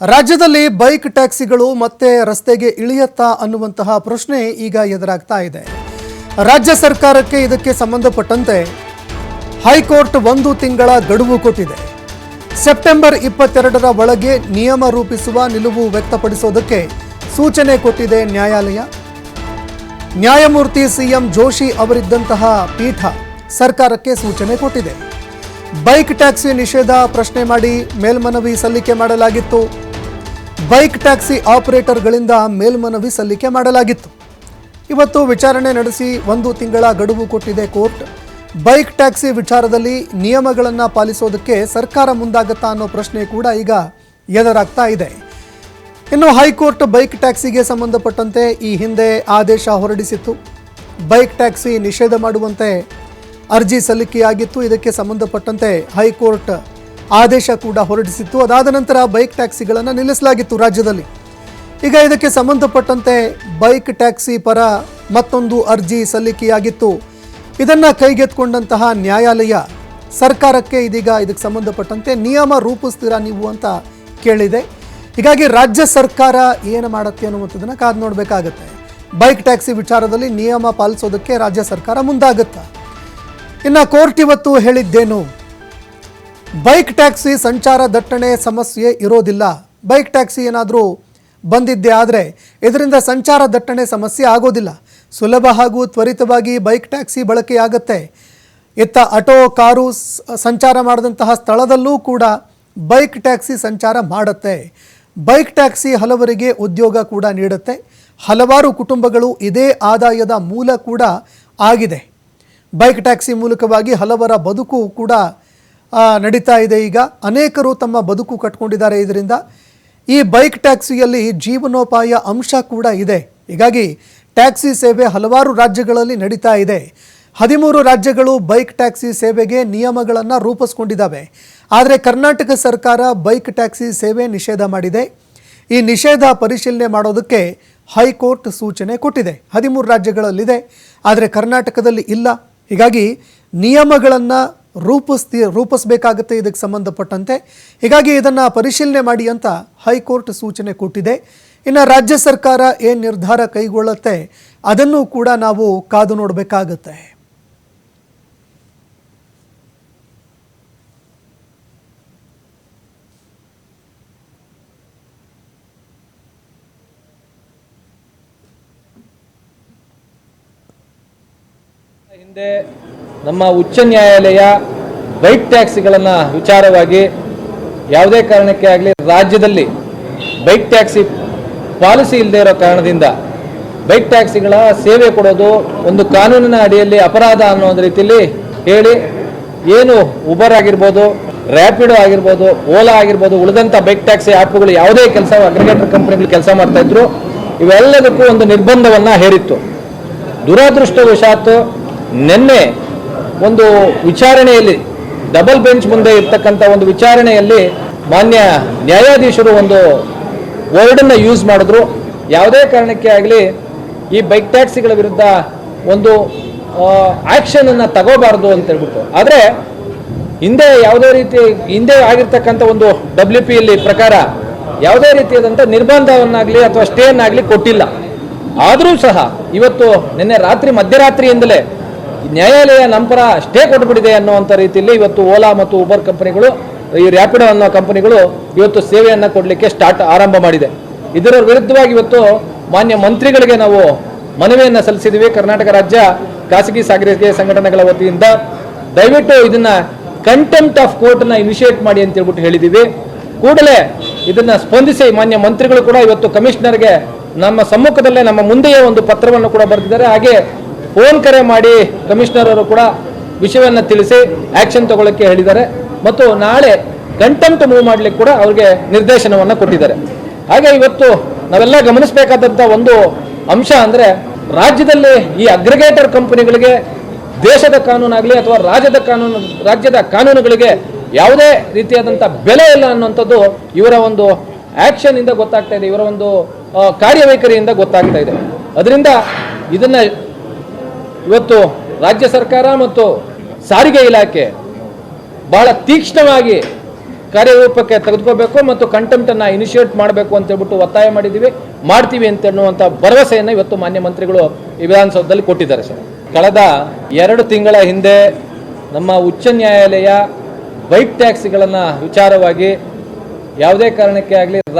ರಾಜ್ಯದಲ್ಲಿ ಬೈಕ್ ಟ್ಯಾಕ್ಸಿಗಳು ಮತ್ತೆ ರಸ್ತೆಗೆ ಇಳಿಯತ್ತಾ ಅನ್ನುವಂತಹ ಪ್ರಶ್ನೆ ಈಗ ಎದುರಾಗ್ತಾ ಇದೆ. ರಾಜ್ಯ ಸರ್ಕಾರಕ್ಕೆ ಇದಕ್ಕೆ ಸಂಬಂಧಪಟ್ಟಂತೆ ಹೈಕೋರ್ಟ್ ಒಂದು ತಿಂಗಳ ಗಡುವು ಕೊಟ್ಟಿದೆ. ಸೆಪ್ಟೆಂಬರ್ ಇಪ್ಪತ್ತೆರಡರ ಒಳಗೆ ನಿಯಮ ರೂಪಿಸುವ ನಿಲುವು ವ್ಯಕ್ತಪಡಿಸೋದಕ್ಕೆ ಸೂಚನೆ ಕೊಟ್ಟಿದೆ ನ್ಯಾಯಾಲಯ. ನ್ಯಾಯಮೂರ್ತಿ ಸಿಎಂ ಜೋಶಿ ಅವರಿದ್ದಂತಹ ಪೀಠ ಸರ್ಕಾರಕ್ಕೆ ಸೂಚನೆ ಕೊಟ್ಟಿದೆ. ಬೈಕ್ ಟ್ಯಾಕ್ಸಿ ನಿಷೇಧ ಪ್ರಶ್ನೆ ಮಾಡಿ ಮೇಲ್ಮನವಿ ಸಲ್ಲಿಕೆ ಮಾಡಲಾಗಿತ್ತು. ಬೈಕ್ ಟ್ಯಾಕ್ಸಿ ಆಪರೇಟರ್ಗಳಿಂದ ಮೇಲ್ಮನವಿ ಸಲ್ಲಿಕೆ ಮಾಡಲಾಗಿತ್ತು. ಇವತ್ತು ವಿಚಾರಣೆ ನಡೆಸಿ ಒಂದು ತಿಂಗಳ ಗಡುವು ಕೊಟ್ಟಿದೆ ಕೋರ್ಟ್. ಬೈಕ್ ಟ್ಯಾಕ್ಸಿ ವಿಚಾರದಲ್ಲಿ ನಿಯಮಗಳನ್ನು ಪಾಲಿಸೋದಕ್ಕೆ ಸರ್ಕಾರ ಮುಂದಾಗತ್ತಾ ಅನ್ನೋ ಪ್ರಶ್ನೆ ಕೂಡ ಈಗ ಎದುರಾಗ್ತಾ ಇದೆ. ಇನ್ನು ಹೈಕೋರ್ಟ್ ಬೈಕ್ ಟ್ಯಾಕ್ಸಿಗೆ ಸಂಬಂಧಪಟ್ಟಂತೆ ಈ ಹಿಂದೆ ಆದೇಶ ಹೊರಡಿಸಿತ್ತು. ಬೈಕ್ ಟ್ಯಾಕ್ಸಿ ನಿಷೇಧ ಮಾಡುವಂತೆ ಅರ್ಜಿ ಸಲ್ಲಿಕೆಯಾಗಿತ್ತು. ಇದಕ್ಕೆ ಸಂಬಂಧಪಟ್ಟಂತೆ ಹೈಕೋರ್ಟ್ ಆದೇಶ ಕೂಡ ಹೊರಡಿಸಿತ್ತು. ಅದಾದ ನಂತರ ಬೈಕ್ ಟ್ಯಾಕ್ಸಿಗಳನ್ನು ನಿಲ್ಲಿಸಲಾಗಿತ್ತು ರಾಜ್ಯದಲ್ಲಿ. ಈಗ ಇದಕ್ಕೆ ಸಂಬಂಧಪಟ್ಟಂತೆ ಬೈಕ್ ಟ್ಯಾಕ್ಸಿ ಪರ ಮತ್ತೊಂದು ಅರ್ಜಿ ಸಲ್ಲಿಕೆಯಾಗಿತ್ತು. ಇದನ್ನು ಕೈಗೆತ್ಕೊಂಡಂತಹ ನ್ಯಾಯಾಲಯ ಸರ್ಕಾರಕ್ಕೆ ಇದೀಗ ಇದಕ್ಕೆ ಸಂಬಂಧಪಟ್ಟಂತೆ ನಿಯಮ ರೂಪಿಸ್ತೀರಾ ನೀವು ಅಂತ ಕೇಳಿದೆ. ಹೀಗಾಗಿ ರಾಜ್ಯ ಸರ್ಕಾರ ಏನು ಮಾಡುತ್ತೆ ಅನ್ನುವಂಥದ್ದನ್ನು ಕಾದು ನೋಡಬೇಕಾಗತ್ತೆ. ಬೈಕ್ ಟ್ಯಾಕ್ಸಿ ವಿಚಾರದಲ್ಲಿ ನಿಯಮ ಪಾಲಿಸೋದಕ್ಕೆ ರಾಜ್ಯ ಸರ್ಕಾರ ಮುಂದಾಗುತ್ತಾ? ಇನ್ನು ಕೋರ್ಟ್ ಇವತ್ತು ಹೇಳಿದ್ದೇನು? ಬೈಕ್ ಟ್ಯಾಕ್ಸಿ ಸಂಚಾರ ದಟ್ಟಣೆ ಸಮಸ್ಯೆ ಇರೋದಿಲ್ಲ. ಬೈಕ್ ಟ್ಯಾಕ್ಸಿ ಏನಾದರೂ ಬಂದಿದ್ದೆ ಆದರೆ ಇದರಿಂದ ಸಂಚಾರ ದಟ್ಟಣೆ ಸಮಸ್ಯೆ ಆಗೋದಿಲ್ಲ. ಸುಲಭ ಹಾಗೂ ತ್ವರಿತವಾಗಿ ಬೈಕ್ ಟ್ಯಾಕ್ಸಿ ಬಳಕೆಯಾಗತ್ತೆ. ಇತ್ತ ಆಟೋ, ಕಾರು ಸಂಚಾರ ಮಾಡಿದಂತಹ ಸ್ಥಳದಲ್ಲೂ ಕೂಡ ಬೈಕ್ ಟ್ಯಾಕ್ಸಿ ಸಂಚಾರ ಮಾಡುತ್ತೆ. ಬೈಕ್ ಟ್ಯಾಕ್ಸಿ ಹಲವರಿಗೆ ಉದ್ಯೋಗ ಕೂಡ ನೀಡುತ್ತೆ. ಹಲವಾರು ಕುಟುಂಬಗಳು ಇದೇ ಆದಾಯದ ಮೂಲ ಕೂಡ ಆಗಿದೆ. ಬೈಕ್ ಟ್ಯಾಕ್ಸಿ ಮೂಲಕವಾಗಿ ಹಲವರ ಬದುಕು ಕೂಡ ನಡೀತಾ ಇದೆ. ಈಗ ಅನೇಕರು ತಮ್ಮ ಬದುಕು ಕಟ್ಕೊಂಡಿದ್ದಾರೆ. ಇದರಿಂದ ಈ ಬೈಕ್ ಟ್ಯಾಕ್ಸಿಯಲ್ಲಿ ಜೀವನೋಪಾಯ ಅಂಶ ಕೂಡ ಇದೆ. ಹೀಗಾಗಿ ಟ್ಯಾಕ್ಸಿ ಸೇವೆ ಹಲವಾರು ರಾಜ್ಯಗಳಲ್ಲಿ ನಡೀತಾ ಇದೆ. ಹದಿಮೂರು ರಾಜ್ಯಗಳು ಬೈಕ್ ಟ್ಯಾಕ್ಸಿ ಸೇವೆಗೆ ನಿಯಮಗಳನ್ನು ರೂಪಿಸ್ಕೊಂಡಿದ್ದಾವೆ. ಆದರೆ ಕರ್ನಾಟಕ ಸರ್ಕಾರ ಬೈಕ್ ಟ್ಯಾಕ್ಸಿ ಸೇವೆ ನಿಷೇಧ ಮಾಡಿದೆ. ಈ ನಿಷೇಧ ಪರಿಶೀಲನೆ ಮಾಡೋದಕ್ಕೆ ಹೈಕೋರ್ಟ್ ಸೂಚನೆ ಕೊಟ್ಟಿದೆ. ಹದಿಮೂರು ರಾಜ್ಯಗಳಲ್ಲಿದೆ. ಆದರೆ ಕರ್ನಾಟಕದಲ್ಲಿ ಇಲ್ಲ. ಹೀಗಾಗಿ ನಿಯಮಗಳನ್ನು ರೂಪಿಸ್ತಿ, ರೂಪಿಸಬೇಕಾಗುತ್ತೆ ಇದಕ್ಕೆ ಸಂಬಂಧಪಟ್ಟಂತೆ. ಹೀಗಾಗಿ ಇದನ್ನು ಪರಿಶೀಲನೆ ಮಾಡಿ ಅಂತ ಹೈಕೋರ್ಟ್ ಸೂಚನೆ ಕೊಟ್ಟಿದೆ. ಇನ್ನು ರಾಜ್ಯ ಸರ್ಕಾರ ಏನು ನಿರ್ಧಾರ ಕೈಗೊಳ್ಳುತ್ತೆ ಅದನ್ನು ಕೂಡ ನಾವು ಕಾದು ನೋಡಬೇಕಾಗತ್ತೆ. ಹಿಂದೆ ನಮ್ಮ ಉಚ್ಚ ನ್ಯಾಯಾಲಯ ಬೈಕ್ ಟ್ಯಾಕ್ಸಿಗಳನ್ನು ವಿಚಾರವಾಗಿ ಯಾವುದೇ ಕಾರಣಕ್ಕೆ ಆಗಲಿ ರಾಜ್ಯದಲ್ಲಿ ಬೈಕ್ ಟ್ಯಾಕ್ಸಿ ಪಾಲಿಸಿ ಇಲ್ಲದೆ ಇರೋ ಕಾರಣದಿಂದ ಬೈಕ್ ಟ್ಯಾಕ್ಸಿಗಳ ಸೇವೆ ಕೊಡೋದು ಒಂದು ಕಾನೂನಿನ ಅಡಿಯಲ್ಲಿ ಅಪರಾಧ ಅನ್ನೋ ಒಂದು ರೀತಿಯಲ್ಲಿ ಹೇಳಿ ಏನು ಉಬರ್ ಆಗಿರ್ಬೋದು ರ್ಯಾಪಿಡೋ ಆಗಿರ್ಬೋದು ಓಲಾ ಆಗಿರ್ಬೋದು, ಉಳಿದಂಥ ಬೈಕ್ ಟ್ಯಾಕ್ಸಿ ಆ್ಯಪ್ಗಳು ಯಾವುದೇ ಕೆಲಸ ಅಗ್ರಿಗೇಟರ್ ಕಂಪ್ನಿಗಳು ಕೆಲಸ ಮಾಡ್ತಾಯಿದ್ರು ಇವೆಲ್ಲದಕ್ಕೂ ಒಂದು ನಿರ್ಬಂಧವನ್ನು ಹೇರಿತ್ತು. ದುರಾದೃಷ್ಟವಶಾತ್ ನಿನ್ನೆ ಒಂದು ವಿಚಾರಣೆಯಲ್ಲಿ ಡಬಲ್ ಬೆಂಚ್ ಮುಂದೆ ಇರ್ತಕ್ಕಂಥ ಒಂದು ವಿಚಾರಣೆಯಲ್ಲಿ ಮಾನ್ಯ ನ್ಯಾಯಾಧೀಶರು ಒಂದು ವರ್ಡನ್ನು ಯೂಸ್ ಮಾಡಿದ್ರು. ಯಾವುದೇ ಕಾರಣಕ್ಕೆ ಆಗಲಿ ಈ ಬೈಕ್ ಟ್ಯಾಕ್ಸಿಗಳ ವಿರುದ್ಧ ಒಂದು ಆ್ಯಕ್ಷನನ್ನು ತಗೋಬಾರ್ದು ಅಂತ ಹೇಳ್ಬಿಟ್ಟು. ಆದರೆ ಹಿಂದೆ ಯಾವುದೇ ರೀತಿ, ಹಿಂದೆ ಆಗಿರ್ತಕ್ಕಂಥ ಒಂದು ಡಬ್ಲ್ಯೂ ಪಿ ಯಲ್ಲಿ ಪ್ರಕಾರ ಯಾವುದೇ ರೀತಿಯಾದಂಥ ನಿರ್ಬಂಧವನ್ನಾಗಲಿ ಅಥವಾ ಸ್ಟೇಯನ್ನಾಗಲಿ ಕೊಟ್ಟಿಲ್ಲ. ಆದರೂ ಸಹ ಇವತ್ತು ನಿನ್ನೆ ರಾತ್ರಿ ಮಧ್ಯರಾತ್ರಿಯಿಂದಲೇ ನ್ಯಾಯಾಲಯ ನಂತರ ಸ್ಟೇ ಕೊಟ್ಟುಬಿಟ್ಟಿದೆ ಅನ್ನುವಂಥ ರೀತಿಯಲ್ಲಿ ಇವತ್ತು ಓಲಾ ಮತ್ತು ಉಬರ್ ಕಂಪನಿಗಳು, ಈ ರ್ಯಾಪಿಡೋ ಅನ್ನೋ ಕಂಪನಿಗಳು ಇವತ್ತು ಸೇವೆಯನ್ನು ಕೊಡಲಿಕ್ಕೆ ಸ್ಟಾರ್ಟ್ ಆರಂಭ ಮಾಡಿದೆ. ಇದರ ವಿರುದ್ಧವಾಗಿ ಇವತ್ತು ಮಾನ್ಯ ಮಂತ್ರಿಗಳಿಗೆ ನಾವು ಮನವಿಯನ್ನು ಸಲ್ಲಿಸಿದ್ದೀವಿ ಕರ್ನಾಟಕ ರಾಜ್ಯ ಖಾಸಗಿ ಸಾರಿಗೆ ಸಂಘಟನೆಗಳ ವತಿಯಿಂದ. ದಯವಿಟ್ಟು ಇದನ್ನ ಕಂಟೆಂಪ್ಟ್ ಆಫ್ ಕೋರ್ಟ್ನ ಇನಿಷಿಯೇಟ್ ಮಾಡಿ ಅಂತ ಹೇಳ್ಬಿಟ್ಟು ಹೇಳಿದ್ದೀವಿ ಕೂಡಲೇ ಇದನ್ನ ಸ್ಪಂದಿಸಿ ಮಾನ್ಯ ಮಂತ್ರಿಗಳು ಕೂಡ ಇವತ್ತು ಕಮಿಷನರ್ಗೆ ನಮ್ಮ ಸಮ್ಮುಖದಲ್ಲೇ ನಮ್ಮ ಮುಂದೆಯೇ ಒಂದು ಪತ್ರವನ್ನು ಕೂಡ ಬರೆದಿದ್ದಾರೆ. ಹಾಗೆ ಫೋನ್ ಕರೆ ಮಾಡಿ ಕಮಿಷನರ್ ಅವರು ಕೂಡ ವಿಷಯವನ್ನು ತಿಳಿಸಿ ಆಕ್ಷನ್ ತಗೊಳ್ಳೋಕ್ಕೆ ಹೇಳಿದ್ದಾರೆ. ಮತ್ತು ನಾಳೆ ಕಂಟೆಂಟ್ ಮೂವ್ ಮಾಡಲಿಕ್ಕೆ ಕೂಡ ಅವ್ರಿಗೆ ನಿರ್ದೇಶನವನ್ನು ಕೊಟ್ಟಿದ್ದಾರೆ. ಹಾಗೆ ಇವತ್ತು ನಾವೆಲ್ಲ ಗಮನಿಸಬೇಕಾದಂಥ ಒಂದು ಅಂಶ ಅಂದರೆ ರಾಜ್ಯದಲ್ಲಿ ಈ ಅಗ್ರಿಗೇಟರ್ ಕಂಪನಿಗಳಿಗೆ ದೇಶದ ಕಾನೂನಾಗಲಿ ಅಥವಾ ರಾಜ್ಯದ ಕಾನೂನು, ರಾಜ್ಯದ ಕಾನೂನುಗಳಿಗೆ ಯಾವುದೇ ರೀತಿಯಾದಂಥ ಬೆಲೆ ಇಲ್ಲ ಅನ್ನುವಂಥದ್ದು ಇವರ ಒಂದು ಆ್ಯಕ್ಷನಿಂದ ಗೊತ್ತಾಗ್ತಾ ಇದೆ. ಇವರ ಒಂದು ಕಾರ್ಯವೈಖರಿಯಿಂದ ಗೊತ್ತಾಗ್ತಾ ಇದೆ. ಅದರಿಂದ ಇದನ್ನ ಇವತ್ತು ರಾಜ್ಯ ಸರ್ಕಾರ ಮತ್ತು ಸಾರಿಗೆ ಇಲಾಖೆ ಬಹಳ ತೀಕ್ಷ್ಣವಾಗಿ ಕಾರ್ಯರೂಪಕ್ಕೆ ತೆಗೆದುಕೋಬೇಕು ಮತ್ತು ಕಂಟೆಂಪ್ಟನ್ನು ಇನಿಷಿಯೇಟ್ ಮಾಡಬೇಕು ಅಂತ ಹೇಳ್ಬಿಟ್ಟು ಒತ್ತಾಯ ಮಾಡಿದ್ದೀವಿ. ಮಾಡ್ತೀವಿ ಅಂತ ಅನ್ನುವಂಥ ಭರವಸೆಯನ್ನು ಇವತ್ತು ಮಾನ್ಯ ಮಂತ್ರಿಗಳು ಈ ವಿಧಾನಸೌಧದಲ್ಲಿ ಕೊಟ್ಟಿದ್ದಾರೆ ಸರ್. ಕಳೆದ ಎರಡು ತಿಂಗಳ ಹಿಂದೆ ನಮ್ಮ ಉಚ್ಚ ನ್ಯಾಯಾಲಯ ಬೈಕ್ ಟ್ಯಾಕ್ಸಿಗಳನ್ನು ವಿಚಾರವಾಗಿ ಯಾವುದೇ ಕಾರಣಕ್ಕೆ ಆಗಲಿ